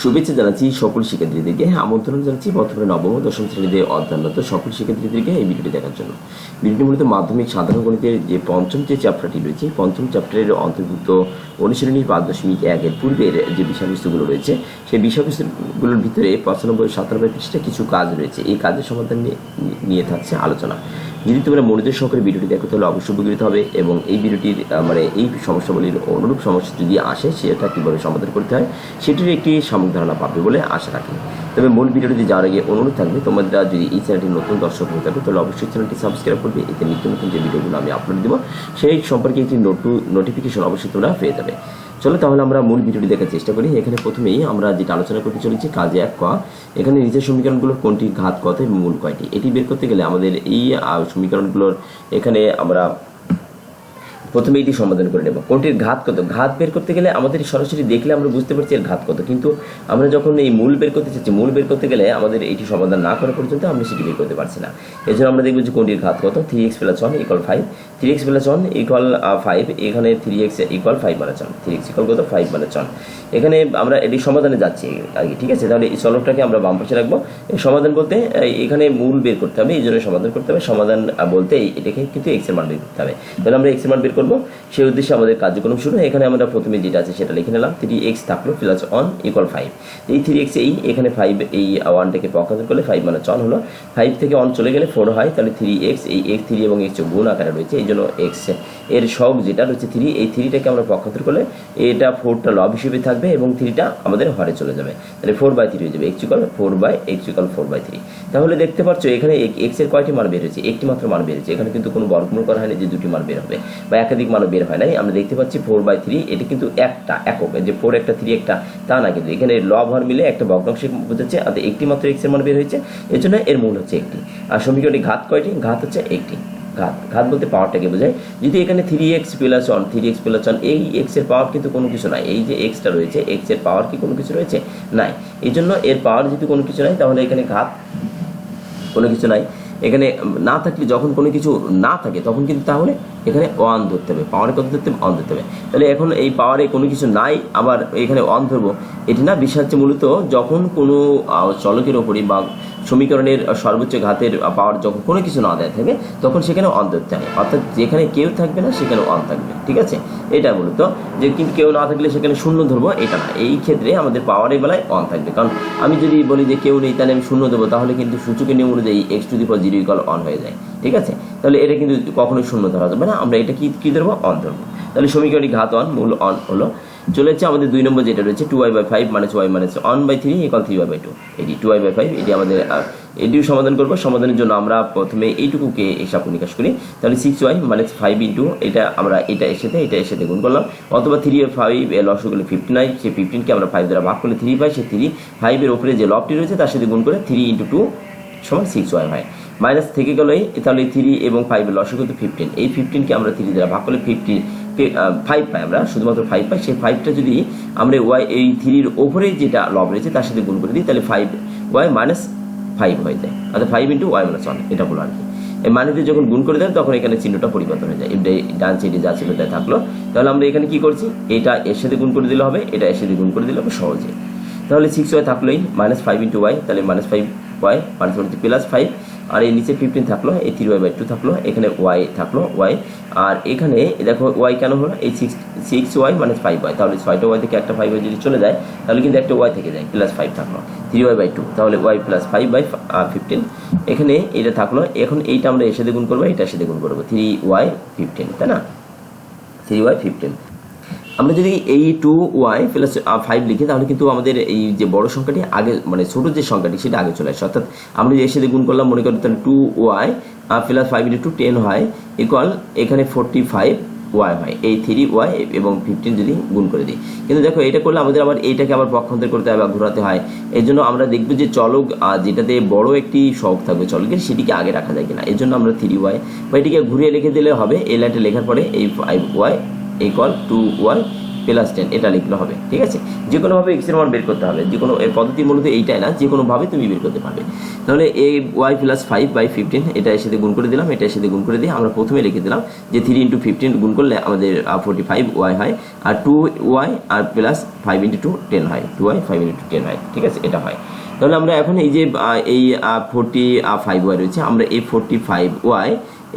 শুভেচ্ছা জানাচ্ছি সকল শিক্ষার্থীদেরকে। আমন্ত্রণ জানাচ্ছি বর্তমানে নবম দশম শ্রেণীতে অধ্যয়নরত সকল শিক্ষার্থীদেরকে এই ভিডিওটি দেখার জন্য। ভিডিওটি মূলত মাধ্যমিক, সাধারণ গণিতের যে পঞ্চম যে চ্যাপ্টারটি রয়েছে পঞ্চম চ্যাপ্টারের অন্তর্ভুক্ত অনুশীলনী পাঁচ দশমিক একের পূর্বের যে বিষয়বস্তুগুলো রয়েছে, সেই বিষয়বস্তুগুলোর ভিতরে পঁচানব্বই, সাতানব্বই পৃষ্ঠা কিছু কাজ রয়েছে। এই কাজের সমাধান নিয়ে থাকছে আলোচনা। যদি তোমরা মনোযোগ সহকারে ভিডিওটি দেখো, তাহলে অবশ্যই উপকৃত হবে এবং এই ভিডিওটির মানে এই সমস্যাগুলির অনুরূপ সমস্যা যদি আসে, সেটা কীভাবে সমাধান করতে হয় সেটির একটি সাময়িক ধারণা পাবে বলে আশা রাখি। তবে মূল ভিডিওটি যাওয়ার আগে অনুরোধ থাকবে, তোমরা যদি এই চ্যানেলটি নতুন দর্শক হয়ে থাকো, তাহলে অবশ্যই চ্যানেলটি সাবস্ক্রাইব করবে। এতে নিত্য নতুন যে ভিডিওগুলো আমি আপলোড দেবো, সেই সম্পর্কে একটি নোটু, নোটিফিকেশন অবশ্যই তোমরা পেয়ে যাবে। চলো তাহলে আমরা মূল ভিডিওটি দেখার চেষ্টা করি। এখানে প্রথমেই আমরা যেটা আলোচনা করতে চলেছি, কাজে এক, ক। এখানে নিজের সমীকরণগুলোর কোনটি ঘাত কত এবং মূল কয়টি? এটি বের করতে গেলে আমাদের এই সমীকরণগুলোর এখানে আমরা প্রথমে এটি সমাধান করে নেব। কোনটির ঘাত কত? ঘাত বের করতে গেলে আমাদের সরাসরি দেখলে আমরা বুঝতে পারছি এর ঘাত কত। কিন্তু আমরা যখন এই মূল বের করতে চাচ্ছি, মূল বের করতে গেলে আমাদের এটি সমাধান না করা পর্যন্ত আমরা সেটি বের করতে পারছি না। এই জন্য আমরা দেখব যে কোনটির ঘাত কত? Three x plus one equal five three x plus one equal five এখানে থ্রি এক্স ইকুয়াল ফাইভ মানে চন থ্রি এক্স ইকুয়াল কত? ফাইভ মানে চন এখানে আমরা এটি সমাধানে যাচ্ছি আর কি, ঠিক আছে? তাহলে এই চলকটাকে আমরা বাম পাশে রাখব। সমাধান বলতে এখানে মূল বের করতে হবে, এই জন্য সমাধান করতে হবে। সমাধান বলতে এটাকে কিন্তু এক্সের মান বের করতে হবে। তাহলে আমরা এক্সের মান বের করব। সেই উদ্দেশ্যে আমাদের কার্যক্রম শুরু এখানে আমরা প্রথমে যেটা আছে সেটা লিখে নিলাম। থ্রি এক্স থাকল প্লাস ওয়ান ইকুয়াল ফাইভ এই থ্রি এক্স এই, এখানে ফাইভ এই ওয়ানটাকে পক্ষান্তর করলে ফাইভ মানে চন হলো। ফাইভ থেকে অন চলে গেলে ফোর হয়। তাহলে থ্রি এক্স এই এক্স থ্রি এবং এক্স গুণ আকারে রয়েছে। এই জন্য এক্সের সব যেটা রয়েছে থ্রি এই থ্রিটাকে আমরা পক্ষান্তর করলে এটা ফোরটা লব হিসেবে থাকবে এবং থ্রিটা আমাদের হরে চলে যাবে। তাহলে ফোর বাই থ্রি হয়ে যাবে। X equal four by x equal four by three তাহলে দেখতে পাচ্ছ, এখানে এক্সের কয়টি মান বের হয়েছে? একটি মাত্র মান বের এখানে কিন্তু কোনো বর্গমূল করা হয়নি যে দুটি মান বের হবে। বা একাধিক মানও বের হয় নাই। আমরা দেখতে পাচ্ছি ফোর বাই থ্রি এটি কিন্তু একটা একক। যে ফোর একটা থ্রি একটা, তা না কিন্তু। এখানে লব হর মিলে একটা ভগ্নাংশ বোঝাচ্ছে, আর একটি মাত্র এক্সের মান বের হয়েছে। এর জন্য এর মূল হচ্ছে একটি। আর সমীকরণটি ঘাত কয়টি? ঘাত হচ্ছে একটি। ঘাত। ঘাত বলতে পাওয়ারটাকে বোঝায়। যদি এখানে three x plus one three x plus one এই এক্সের পাওয়ার কিন্তু কোনো কিছু নাই। এই যে এক্সটা রয়েছে এক্সের পাওয়ার কি কোনো কিছু রয়েছে? নাই। এই জন্য এর পাওয়ার যদি কোনো কিছু নাই, তাহলে এখানে ঘাত কোনো কিছু নাই। এখানে না থাকলে যখন কোনো কিছু না থাকে, তখন কিন্তু তাহলে এখানে ওয়ান ধরতে হবে। পাওয়ারে কত ধরতে হবে? অন ধরতে হবে। তাহলে এখন এই পাওয়ারে কোনো কিছু নাই, আবার এখানে অন ধরবো। এটি না বিশ্বাস মূলত যখন কোনো চলকের ওপরে বা সমীকরণের সর্বোচ্চ ঘাতের পাওয়ার যখন কোনো কিছু না দেয় থাকে, তখন সেখানে অন ধরতে হয় অর্থাৎ যেখানে কেউ থাকবে না সেখানে অন থাকবে। ঠিক আছে? এটা মূলত। যে কিন্তু কেউ না থাকলে সেখানে শূন্য ধরবো, এটা না। এই ক্ষেত্রে আমাদের পাওয়ারের বেলায় অন থাকবে। কারণ আমি যদি বলি যে কেউ নেই, তাহলে আমি শূন্য দেবো তাহলে কিন্তু সূচকের নিয়ম অনুযায়ী x to the power zero equal one হয়ে যায়। ঠিক আছে? তাহলে এটা কিন্তু কখনোই শূন্য ধরা যাবে না। আমরা এটা কি কি ধরবো? অন ধরবো। তাহলে সমীকরণটি ঘাত অন মূল অন হলো চলে যাচ্ছে আমাদের দুই নম্বর যেটা রয়েছে two y by five minus y minus one by three equal three y by two এটি টু ওয়াই বাই ফাইভ এটি আমাদের এটিও সমাধান করব। সমাধানের জন্য আমরা প্রথমে এইটুকুকে হিসাব নিকাশ করি। তাহলে six y minus five into এটা আমরা, এটা এর সাথে, এটা এর সাথে গুণ করলাম। অথবা থ্রি ফাইভ এর লস করলে ফিফটি নাইন সেই ফিফটিনকে আমরা ফাইভ দ্বারা ভাগ করলে থ্রি পাই, সে থ্রি ফাইভের ওপরে যে লবটি রয়েছে, তার সাথে গুণ করে থ্রি ইন্টু টু সমান সিক্স ওয়াই হয়। মাইনাস থেকে গেলে তাহলে থ্রি এবং ফাইভের লস কিন্তু ফিফটিন এই ফিফটিনকে আমরা থ্রি দ্বারা ভাগ করলে ফিফটি ফাইভ পাই আমরা, শুধুমাত্র ফাইভ পাই, সেই ফাইভটা যদি আমরা ওয়াই এই থ্রির ওপরে যেটা লব রয়েছে, তার সাথে গুণ করে দিই, তাহলে ফাইভ ওয়াই মাইনাস ফাইভ হয়ে যায়। অর্থাৎ five into y minus one এটা বলো আর কি। এই মানেতে যখন গুণ করে দেন, তখন এখানে চিহ্নটা পরিবর্তন হয়ে যায়। এটা ডান সাইডে যা ছিল তাই থাকল। তাহলে আমরা এখানে কি করছি? এটা এর সাথে গুণ করে দিলে হবে, এটা এর সাথে গুণ করে দিলে হবে সহজে। তাহলে সিক্স ওয়াই থাকলোই মাইনাস ফাইভ ইন্টু ওয়াই তাহলে minus five y minus plus five আর এই নিচে ফিফটিন থাকল, এই থ্রি ওয়াই বাই টু থাকল, এখানে ওয়াই থাকল ওয়াই আর এখানে দেখো ওয়াই কেন হলো? এই সিক্স সিক্স ওয়াই মানে ফাইভ ওয়াই তাহলে ছয়টা ওয়াই থেকে একটা ফাইভ ওয়াই যদি চলে যায়, তাহলে কিন্তু একটা ওয়াই থেকে যায় প্লাস ফাইভ থাকল। থ্রি ওয়াই বাই টু তাহলে y plus five by fifteen এখানে এটা থাকল, এখন এইটা আমরা এর সাথে গুণ করব, এটা সাথে গুণ করব। থ্রি ওয়াই ফিফটিন তাই না? থ্রি ওয়াই ফিফটিন আমরা যদি এই টু ওয়াই প্লাস ফাইভ লিখি, তাহলে কিন্তু আমাদের এই যে বড় সংখ্যাটি আগে মানে ছোট যে সংখ্যাটি, সেটা আগে চলে আসে। অর্থাৎ আমরা এর সাথে গুণ করলাম, মনে করি তাহলে two y plus five into ten হয় ইকুয়াল এখানে ফোরটি ফাইভ ওয়াই হয়। এই থ্রি ওয়াই এবং ফিফটিন যদি গুণ করে দিই। কিন্তু দেখো, এটা করলে আমাদের আবার এইটাকে আবার পক্ষান্তর করতে হয় বা ঘোরাতে হয়। এই জন্য আমরা দেখব যে চলক যেটাতে বড় একটি শখ থাকবে চলকের, সেটিকে আগে রাখা যায় কিনা। এর জন্য আমরা থ্রি ওয়াই বা এটিকে ঘুরিয়ে লিখে দিলে হবে, এই লাইনটা লেখার পরে এই five y equal two y plus ten এটা লিখলে হবে, ঠিক আছে? যে কোনোভাবে এক্সের মান বের করতে হবে যে কোনো পদ্ধতি মূলত এইটাই না যে কোনোভাবে তুমি বের করতে পারবে। তাহলে a y plus five by fifteen এটা এর সাথে গুণ করে দিলাম, এটা এর সাথে গুণ করে দিয়ে আমরা প্রথমে লিখে দিলাম যে থ্রি ইন্টু ফিফটিন গুণ করলে আমাদের ফোর্টি ফাইভ ওয়াই হয়, আর টু ওয়াই আর plus five into two ten হয় two y five into ten হয়, ঠিক আছে? এটা হয়। তাহলে আমরা এখন এই যে এই ফোর্টি ফাইভ ওয়াই রয়েছে, আমরা এই ফোর্টি ফাইভ ওয়াই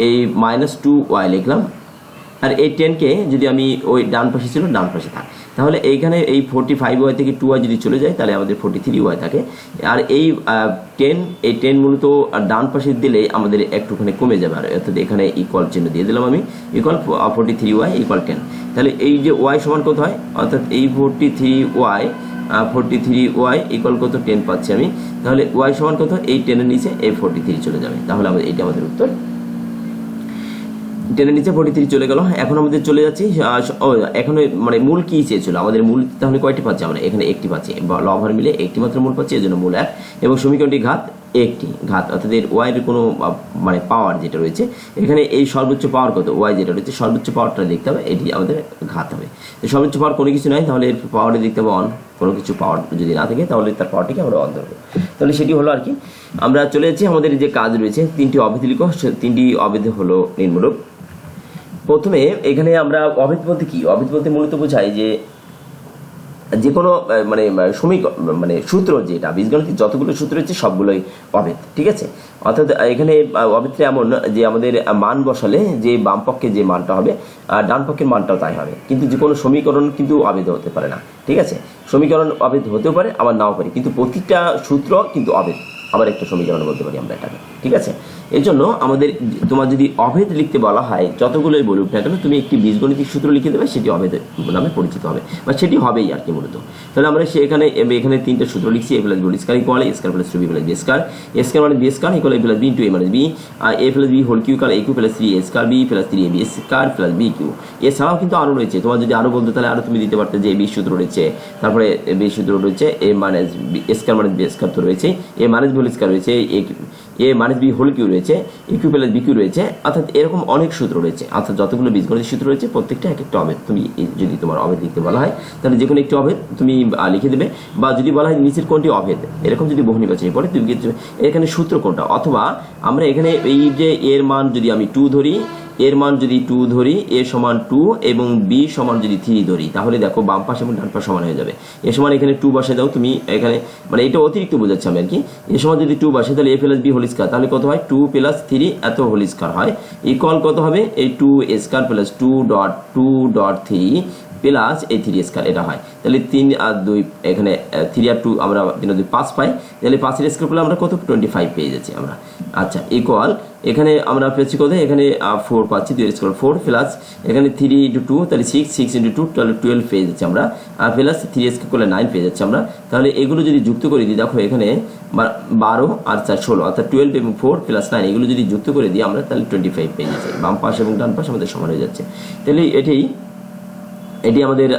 এই মাইনাস টু ওয়াই লিখলাম আর এই টেনকে যদি আমি ওই ডান পাশে ছিল, ডান পাশে থাক। তাহলে এইখানে এই ফোর্টি ফাইভ ওয়াই থেকে টু ওয়াই যদি চলে যায়, তাহলে আমাদের ফোর্টি থ্রি ওয়াই থাকে। আর এই টেন এই টেন মূলত ডান পাশে দিলে আমাদের একটুখানি কমে যাবে। আর অর্থাৎ এখানে ইকুয়াল চিহ্ন দিয়ে দিলাম আমি। Equal forty three y equal ten তাহলে এই যে ওয়াই সমান কত হয়? অর্থাৎ এই forty three y forty three y equal কত? টেন পাচ্ছি আমি। তাহলে ওয়াই সমান কত? এই টেনের নিচে এই ফোর্টি থ্রি চলে যাবে। তাহলে আমাদের, এইটা আমাদের উত্তর টেনের নিচে ফোর্টি থ্রি চলে গেল। এখন আমাদের চলে যাচ্ছি এখন মানে মূল কি চেয়েছিল? আমাদের মূল তাহলে কয়টি পাচ্ছি আমরা? এখানে একটি পাচ্ছি লভার মিলে একটি মাত্র মূল পাচ্ছি এই জন্য মূল এক। এবং সমীকরণটি ঘাত একটি, ঘাত অর্থাৎ এর ওয়াইয়ের কোনো মানে পাওয়ার যেটা রয়েছে, এখানে এই সর্বোচ্চ পাওয়ার কত? ওয়াই যেটা রয়েছে, সর্বোচ্চ পাওয়ারটা দেখতে হবে, এটি আমাদের ঘাত হবে। সর্বোচ্চ পাওয়ার কোনো কিছু নয় তাহলে এর পাওয়ারে দেখতে হবে অন কোনো কিছু পাওয়ার যদি না থাকে, তাহলে তার পাওয়ারটিকে আমরা অন ধরবো। তাহলে সেটি হলো আর কি, আমরা চলে যাচ্ছি, আমাদের যে কাজ রয়েছে, তিনটি অভেদ তিনটি অভেদ হলো নির্মূলক প্রথমে এখানে আমরা অভেদ বলতে কি? অভেদ বলতে মূলত বোঝায় যে যে কোনো মানে সমীকরণ মানে সূত্র যেটা, বীজগণিতের যতগুলো সূত্র হচ্ছে সবগুলোই অভেদ, ঠিক আছে? অর্থাৎ এখানে অভেদটা এমন যে আমাদের মান বসালে যে বাম পক্ষে যে মানটা হবে, আর ডান পক্ষের মানটাও তাই হবে। কিন্তু যে কোনো সমীকরণ কিন্তু অভেদ হতে পারে না, ঠিক আছে? সমীকরণ অভেদ হতেও পারে, আবার নাও পারে। কিন্তু প্রতিটা সূত্র কিন্তু অভেদ। আবার একটা সমীকরণ বলতে পারি আমরা এটাকে, ঠিক আছে? এই জন্য আমাদের তোমার যদি অভেদ লিখতে বলা হয়, যতগুলোই বলুক না কেন, তুমি একটি বীজগণিতিক সূত্র লিখে দেবে, সেটি অভেদ নামে পরিচিত হবে। বা সেটি হবেই আর কি মূলত। তাহলে আমরা সে এখানে এখানে তিনটে সূত্র লিখছি a plus b square equal a square plus two b plus b square a square মানে b square equal a plus b into a minus b R a plus b whole cube equal a cube plus three a square b plus three a b square plus b cube এছাড়াও কিন্তু আরও রয়েছে, তোমার যদি আরও বলতে তাহলে আরও তুমি দিতে পারতে যে বি সূত্র রয়েছে। তারপরে বি সূত্র রয়েছে A minus B square minus B square তো রয়েছে এ বি হোল স্কার রয়েছে A A minus B whole cube রয়েছে, A cube plus B cube রয়েছে, অর্থাৎ এরকম অনেক সূত্র রয়েছে। অর্থাৎ যতগুলো বীজগণিত সূত্র রয়েছে, প্রত্যেকটা এক একটা অভেদ তুমি যদি তোমার অভেদ লিখতে বলা হয়, তাহলে যে কোনো একটি অভেদ তুমি লিখে দেবে। বা যদি বলা হয় নিচের কোনটি অভেদ এরকম যদি বহু নির্বাচনী পড়ে, তুমি এখানে সূত্র কোনটা? অথবা আমরা এখানে এই যে এর মান যদি আমি টু ধরি, এর মান যদি টু ধরি, এ সমান টু এবং বি সমান যদি থ্রি ধরি, তাহলে দেখো বাম পাশ এবং ডান পাশ সমান হয়ে যাবে। এ সমান এখানে টু বসে দাও, তুমি এখানে মানে এটা অতিরিক্ত বোঝাচ্ছি আমি আর কি। এ সমান যদি টু বসে তাহলে A plus B whole square তাহলে কত হয়? টু প্লাস থ্রি এত হোল স্কোয়ার হয়। ইকুয়াল কত হবে? এই two square plus two dot two dot three plus এই থ্রি স্কয়ার এটা হয়। তাহলে তিন আর দুই, এখানে থ্রি আর টু আমরা তিন দুই পাঁচ পাই, তাহলে পাঁচের স্কয়ার করলে আমরা কত? টোয়েন্টি ফাইভ পেয়ে যাচ্ছি আমরা। আচ্ছা ইকুয়াল এখানে আমরা পেয়েছি কত? এখানে ফোর পাচ্ছি দুই স্কোয়ার ফোর প্লাস এখানে থ্রি ইন্টু টু তাহলে সিক্স সিক্স ইন্টু টু তাহলে টুয়েলভ পেয়ে যাচ্ছি আমরা। আর প্লাস থ্রি স্কোয়ার করলে নাইন পেয়ে যাচ্ছি আমরা। তাহলে এগুলো যদি যুক্ত করে দিই, দেখো এখানে বারো আর চার ষোলো, অর্থাৎ টুয়েলভ এবং ফোর প্লাস নাইন এগুলো যদি যুক্ত করে দিই আমরা, তাহলে টোয়েন্টি ফাইভ পেয়ে যাচ্ছি। বাম পাশ এবং ডান পাশ আমাদের সমান হয়ে যাচ্ছে। তাহলে এটি এটি আমাদের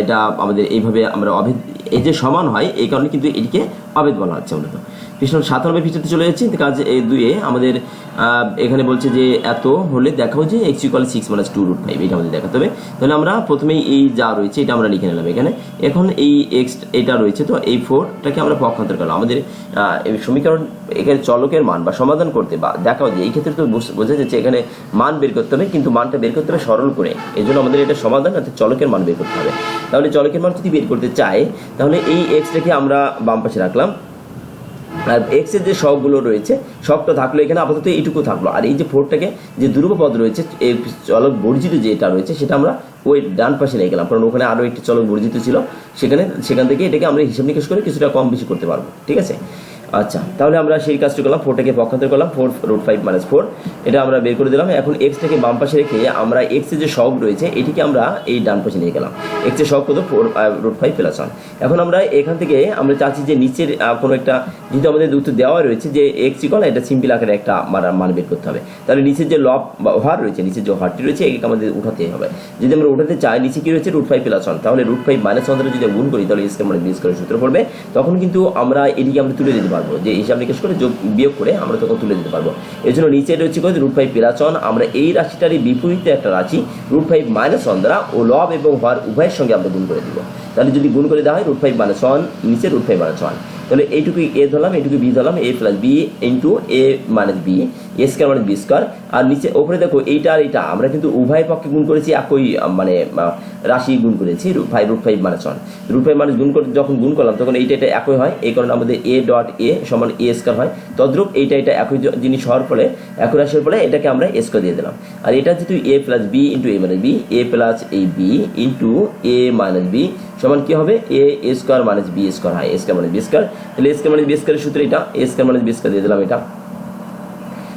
এটা আমাদের এইভাবে আমরা অভেদ, এই যে সমান হয়, এই কারণে কিন্তু এটিকে অভেদ বলা হচ্ছে মূলত। কৃষ্ণ সাত নম্বর পৃষ্ঠাতে চলে যাচ্ছি, কাজ এই দুয়ে আমাদের এখানে বলছে যে এত হলে দেখাও যে X equal six minus two root five এটা আমাদের দেখাতে হবে। তাহলে আমরা প্রথমেই এই যা রয়েছে, এটা আমরা লিখে নিলাম এখানে। এখন এই এক্স এটা রয়েছে, তো এই ফোরটাকে আমরা পক্ষান্তর করলাম। আমাদের সমীকরণ, এখানে চলকের মান বা সমাধান করতে বা দেখাও যে এই ক্ষেত্রে তো বুঝ- যাচ্ছে এখানে মান বের করতে হবে, কিন্তু মানটা বের করতে হবে সরল করে। এই জন্য আমাদের এটা সমাধান, অর্থাৎ চলকের মান বের করতে হবে। তাহলে চলকের মান যদি বের করতে চাই তাহলে এই এক্সটাকে আমরা বাম পাশে রাখলাম। আর এক্সের যে শখগুলো রয়েছে, শখটা থাকল এখানে, আপাতত এইটুকু থাকল। আর এই যে ফোরটাকে যে পদ রয়েছে এই চলক বর্জিত যেটা রয়েছে, সেটা আমরা ওই ডান পাশে নিয়ে গেলাম। কারণ ওখানে আরও একটি চলক বর্জিত ছিল। সেখানে, সেখান থেকে এটাকে আমরা হিসাব নিকেশ করে কিছুটা কম বেশি করতে পারব। ঠিক আছে? আচ্ছা তাহলে আমরা সেই কাজটি করলাম ফোরটাকে পক্ষান্তর করলাম four root five minus four এটা আমরা বের করে দিলাম। এখন এক্সটাকে বাম পাশে রেখে আমরা এক্সের যে শখ রয়েছে, এটিকে আমরা এই ডান পাশে নিয়ে গেলাম। এক্সের শখ কত? Four root five plus one এখন আমরা এখান থেকে আমরা চাচ্ছি যে নিচের কোনো একটা, যেহেতু আমাদের উত্তর দেওয়া রয়েছে যে এক্স ইকল এটা সিম্পল আকারে একটা মান বের করতে হবে। তাহলে নিচের যে লব বা হার রয়েছে, নিচের যে হারটি রয়েছে, একে আমাদের উঠাতে হবে। যদি আমরা উঠাতে চাই, নিচে কী রয়েছে? রুট ফাইভ প্লাস ওয়ান তাহলে রুট ফাইভ মাইনাস ওয়ান যদি গুণ করি, তাহলে স্কোয়ার মানে বি করে সূত্র পড়বে। তখন কিন্তু আমরা এটিকে আমরা তুলে দিতে পারব। পারব। যে হিসাব নিকেশ করে যোগ, বিয়োগ করে আমরা তখন তুলে দিতে পারব। এই জন্য নিচে রয়েছে কত? রুট ফাইভ ওয়ান আমরা এই রাশিটারই বিপরীতে একটা রাশি রুট ফাইভ মাইনাস ওয়ান দ্বারা ও লব এবং হওয়ার উভয়ের সঙ্গে আমরা গুণ করে দিব। তাহলে যদি গুণ করে দেওয়া হয় রুট ফাইভ মাইনাস ওয়ান নিচে রুট ফাইভ মাইনাস ওয়ান তাহলে এইটুকু এ ধরলাম এইটুকু বি ধরলাম, A plus B into A minus B A square minus B square আর নিচে ওপরে দেখো এইটা আর এইটা। আমরা কিন্তু উভয় পক্ষে গুণ করেছি, একই মানে রাশি গুণ করেছি five root five minus one. Root five minus গুণ করে যখন গুণ করলাম, তখন এইটা এটা একই হয়, এই কারণে আমাদের এ ডট এ সমান এ স্কোয়ার হয়। তদ্রূপ এইটা এটা একই জিনিস হওয়ার ফলে, একই রাশির ফলে এটাকে আমরা এ স্কোয়ার দিয়ে দিলাম। আর এটা যেহেতু A plus B into A minus B A plus এই B into A minus B সমান কি হবে? A A square minus B square হয় A square minus B square তাহলে এ স্কোয়ার মাইনাস বি স্কোয়ারের সূত্র এটা A square minus B square দিয়ে দিলাম এটা।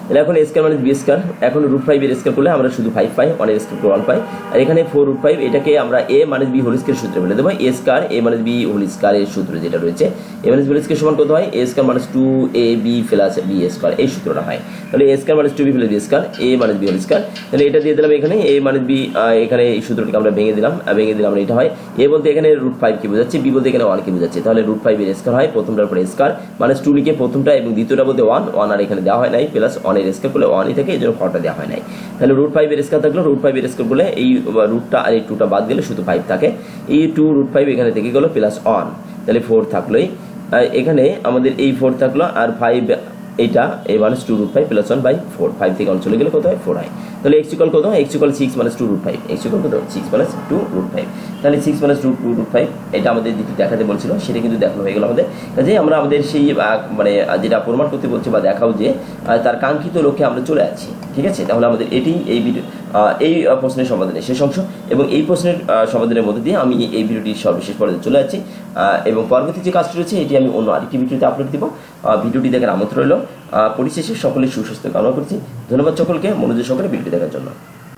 তাহলে এখন স্কোয়ার মাইনাস বি স্কোয়ার এখন রুট ফাইভের স্কোয়ার করলে আমরা শুধু ফাইভ পাই ওয়ানের স্কোয়ার ওয়ান পাই। আর এখানে ফোর রুট ফাইভ এটাকে আমরা A minus B whole square সূত্রে বলে দেবো। A square A minus B whole স্কোয়ারের সূত্র যেটা রয়েছে। A minus B whole square সমান কত হয়? A square minus two A B plus B square এই সূত্রটা হয়। তাহলে A square minus two B plus B square A minus B whole square তাহলে এটা দিয়ে দিলাম এখানে এ মাইনাস বি এখানে এই সূত্রটাকে আমরা ভেঙে দিলাম। ভেঙে দিলাম এটা হয় এ বলতে এখানে রুট ফাইভ কি বোঝাচ্ছে বি বলতে এখানে ওয়ান কি বোঝাচ্ছে। তাহলে রুট ফাইভ এর স্কোয়ার হয়, প্রথমটার পরে স্কোয়ার মাইনাস টু লিখে প্রথমটা এবং দ্বিতীয়টা বলতে ওয়ান ওয়ান আর এখানে দেওয়া হয় নাই প্লাস ওয়ানের স্কোয়ার করলে ওয়ানই থাকে এই জন্য ফরটা দেওয়া হয় নাই। তাহলে রুট ফাইভ এর স্কোয়ার থাকল রুট ফাইভ এর স্কোয়ার করলে এই রুটটা আর এই টুটা বাদ গেলে শুধু ফাইভ থাকে। এই টু রুট ফাইভ এখানে থেকে গেলো প্লাস ওয়ান তাহলে ফোর থাকলোই। এখানে আমাদের এই ফোর থাকল আর ফাইভ এইটা, এই minus two root five plus one by four five থেকে অন চলে গেলে কত হয়? ফোর হয়। তাহলে এক্স ইকাল কত? X equal six minus two root five X equal কত? Six minus two root five তাহলে six minus two two root five এটা আমাদের যেটি দেখাতে বলছিল, সেটা কিন্তু দেখানো হয়ে গেল আমাদের। কাজে আমরা আমাদের সেই মানে যেটা প্রমাণ করতে বলছি বা দেখাও যে তার কাঙ্ক্ষিত লক্ষ্যে আমরা চলে আছি। ঠিক আছে? তাহলে আমাদের এটি এই ভিডিও এই প্রশ্নের সমাধানের শেষ অংশ এবং এই প্রশ্নের সমাধানের মধ্যে দিয়ে আমি এই ভিডিওটির সর্বশেষ পর্যায়ে চলে যাচ্ছি। এবং পরবর্তী যে কাজটি রয়েছে, এটি আমি অন্য আরেকটি ভিডিওতে আপলোড দিব। ভিডিওটি দেখার আমন্ত্রণ রইল। পরিশেষে সকলে সুস্বাস্থ্য কামনা করছি। ধন্যবাদ সকলকে। মনোযোগ সকলে ভিডিওটি দেখার জন্য।